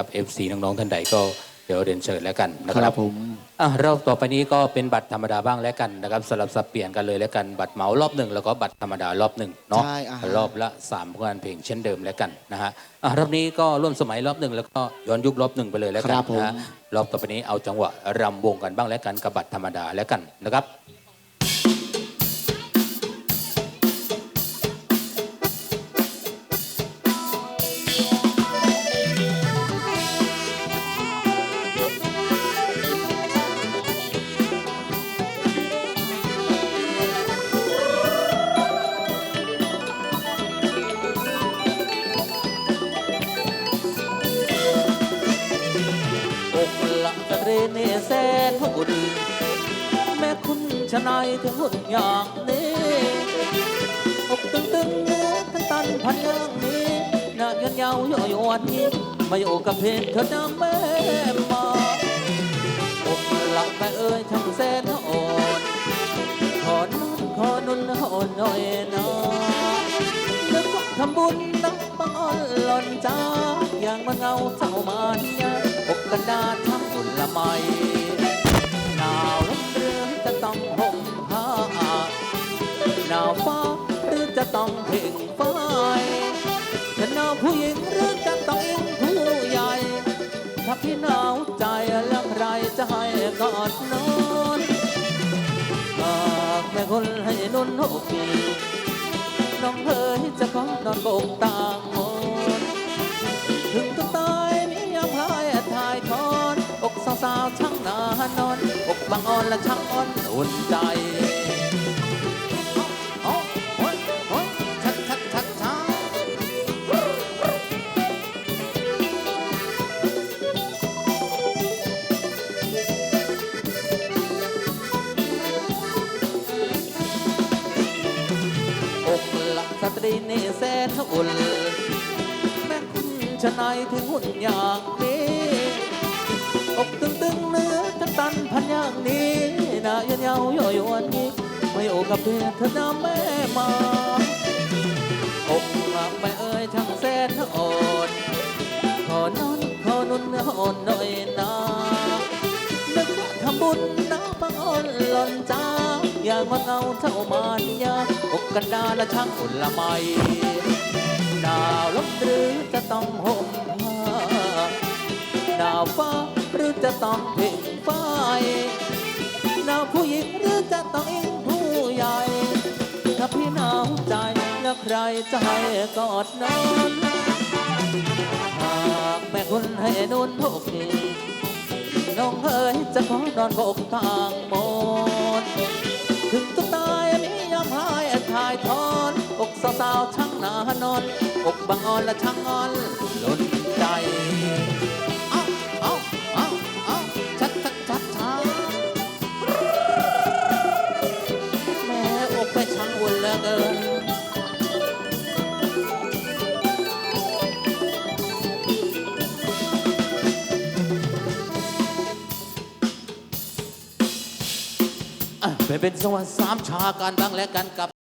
ครับ FC น้องๆท่านใดก็เดี๋ยวเรียนเชิญแล้วกันนะคครัรับบผมอะรอบต่อไปนี้ก็เป็นบัตรธรรมดาบ้างแล้วกันนะครับสลับสับเปลี่ยนกันเลยแล้วกันบัตรเหมารอบหนึ่งแล้วก็บัตรธรรมดารอบหนึ่งเนาะใช่อ่าฮะ รอบละสามงานเพลงเช่นเดิมแล้วกันนะฮะอะรอบนี้ก็ร่วมสมัยรอบหนึ่งแล้วก็ย้อนยุครอบหนึ่งไปเลยแล้วกัคนรับผม นะฮะรอบต่อไปนี้เอาจังหวะรำวงกันบ้างแล้วกันกับบัตรธรรมดาแล้วกันนะครับ แสนหุ่นแม่คุณชนายถึงหุ่นอย่างนี้อกตึงตึงเนื้อทั้งตันพันอย่างนี้หน้ายันยาวย่อยวันนี้มาอยู่กับเพลงเธอน้ำแม่มาอกหลังแม่เอ้ยทั้งแสนอ่อนขอนุ่นขอนุ่นอ่อนหน่อยนะนึกว่าทำบุญนักบังอ่อนหล่อนจ้าอย่างมันเงาเจ้ามันยาอกกันดาทำบุญละไมาวฟ้าหรือจะต้องเพ่งไฟถ้าหนาวผู้หญิงหรือจะต้องอิงผู้ใหญ่ ถ้าพี่หนาวใจแล้วใครจะให้กอดนอนหากแม่คนให้นุ่นหกปีน้องเอ๋ยจะขอนอนโบกตางมนถึงจะตายนี้ยังพายถ่ายทอนอกสาวๆช่างหนานอนอกบางอ่อนและช่างอ่อนอุ่นใจ นี่แสนอุ่นแม่คุณชะนายถึงหุ่นอย่างนี้อกตึงตึงเนื้อทั้งตันพันอย่างนี้หน้าเยันยาย่อยวันนี้ไม่โอกับเพศเธอน้ำแม่มาอกหักไปเอ่ยช่างแสนอ่อนขอนอนขอนุ่นเนื้อ่อนหน่อยนะนึกว่าทำบุญนะบังอ่อนหล่อนจ้าอย่างมาเงาเท่ามา กันดาและช่างอุ่นละไมหนาวลมหรือจะต้องห่มผ้าหนาวฟ้าหรือจะต้องเพ่งไฟหนาวผู้หญิงหรือจะต้องอิงผู้ใหญ่ ถ้าพี่หนาวใจแล้วใครจะให้กอดนอนหากแม่คุณให้นุ่นพกทีน้องเอ๋ยจะขอนอนกกทางหม สาวๆช่างหนานอน อกบางอ่อนและช่างอ่อนหล้นใจเอาเอ้าเอ้าเอ้าชัดชัดชัดชัดแม่อกไปช่างวุ่นเหลือเกินไปเป็นสวัสดิ์สามชากันบ้างแล้วกันกับ